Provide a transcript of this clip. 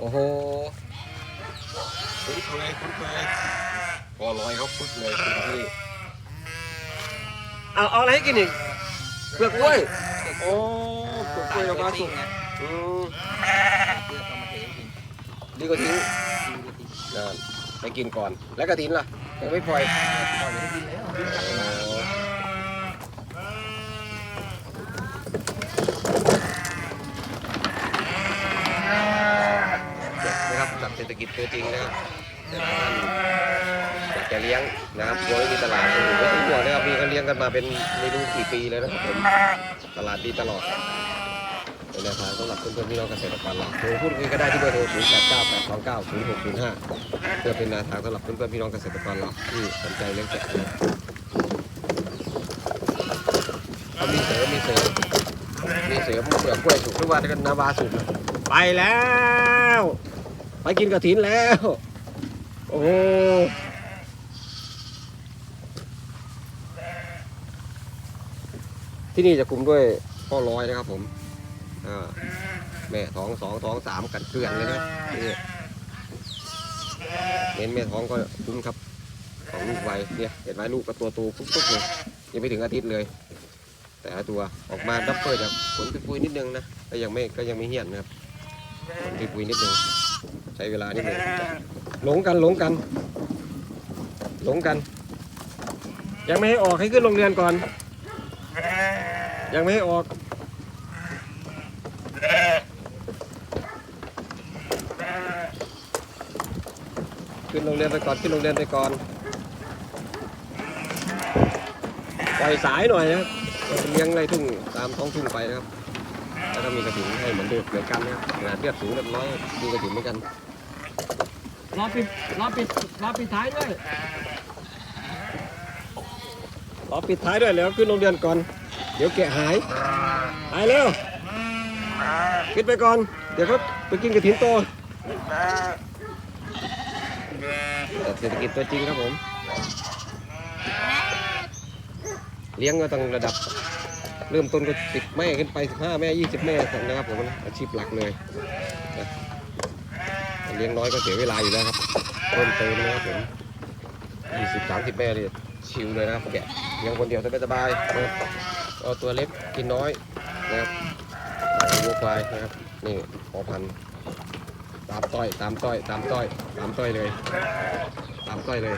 โอ้โหคุ้นเคยคุ้นเคยพอลอยเขาปึ๊กเลยคุณพี่เอาเอาอะไรให้กินอีกเปลือกกล้วยโอ้เปลือกกล้วยเอามาสุกอืมเพื่อเอามาเทให้กินดีกว่าทิ้งกินก็กินนั่นไปกินก่อนแล้วกระถินล่ะยังไม่ปล่อยปล่อยให้กินแล้วกินกลับมา โอ้เด็กนะค รับจับเศรษฐกิจตัวจริงนะครับแต่ละท่านอยากจะเลี้ยงนะครับโดยมีตลาดอยู่ไม่ต้องห่วงนะครับมีเขาเลี้ยงกันมาเป็นไม่รู้กี่ปีแล้วนะครับผมตลาดดีตลอดเป็นแนวทางสำหรับเพื่อนๆพี่น้องเกษตรกรเราโทรพูดคุยก็ได้ที่เบอร์โทร0 8 9 8 2 9 0 6 0 5เพื่อเป็นแนวทางสำหรับเพื่อนๆพี่น้องเกษตรกรเราที่สนใจเลี้ยงแกะนะเขามีเสริมมีเสริมมีเสริมเปลือกกล้วยสุกหรือว่ากันนาวาสุกไปแล้ว ไปกินกระถินแล้ว โอ้ที่นี่จะคุมด้วยพ่อร้อยนะครับผมแม่ท้องสองท้องสามกันเกลื่อนเลยนะนี่เน้นแม่ท้องก็คุ้มครับ ของลูกไวเนี่ยเห็นไหมลูกก็ตัวโตปุ๊บๆเลยยังไม่ถึงอาทิตย์เลย แต่ตัวออกมาดับเบิลจากผลปุยนิดนึงนะก็ยังไม่ก็ยังไม่เหี้ยนนะครับผลปุยนิดนึง ช้เวลานิดนึงหลงกันหลงกัน หลงกัน ยังไม่ให้ออกให้ขึ้นโรงเรียนก่อน ยังไม่ให้ออกขึ้นโรงเรียนไปก่อนขึ้นโรงเรียนไปก่อนปล่อยสายหน่อยนะครับเลี้ยงไรทุ่งตามท้องทุ่งไปนะครับแล้วก็มีกระถิ่นให้เหมือนเดิมเหมือนกันนะครับขนาดเลือดสูงเลือดน้อยมีกระถิ่นเหมือนกัน รอปิดรอปิดรอปิดท้ายด้วยรอปิดท้ายด้วยแล้วขึ้นโรงเรียนก่อน เดี๋ยวแกะหาย หายเร็วขึ้นไปก่อน เดี๋ยวเขาไปกินกระถินโตแต่เศรษฐกิจตัวจริงครับผม เลี้ยงก็ต้องระดับ เริ่มต้นก็สิบแม่ขึ้นไปสิบห้าแม่ยี่สิบแม่นะครับผมอาชีพหลักเลยนะ เลี้ยงน้อยก็เสียเวลาอยู่แล้วครับเพิ่มเติมนะครับผมยี่สิบสามสิบแม่เลยชิวเลยนะครับแกะเลี้ยงคนเดียวสบายๆเอาตัวเล็กกินน้อยนะครับวัวควายนะครับนี่พอพันตามต้อยตามต้อยตามต้อยตามต้อยเลย ตามต้อยเลย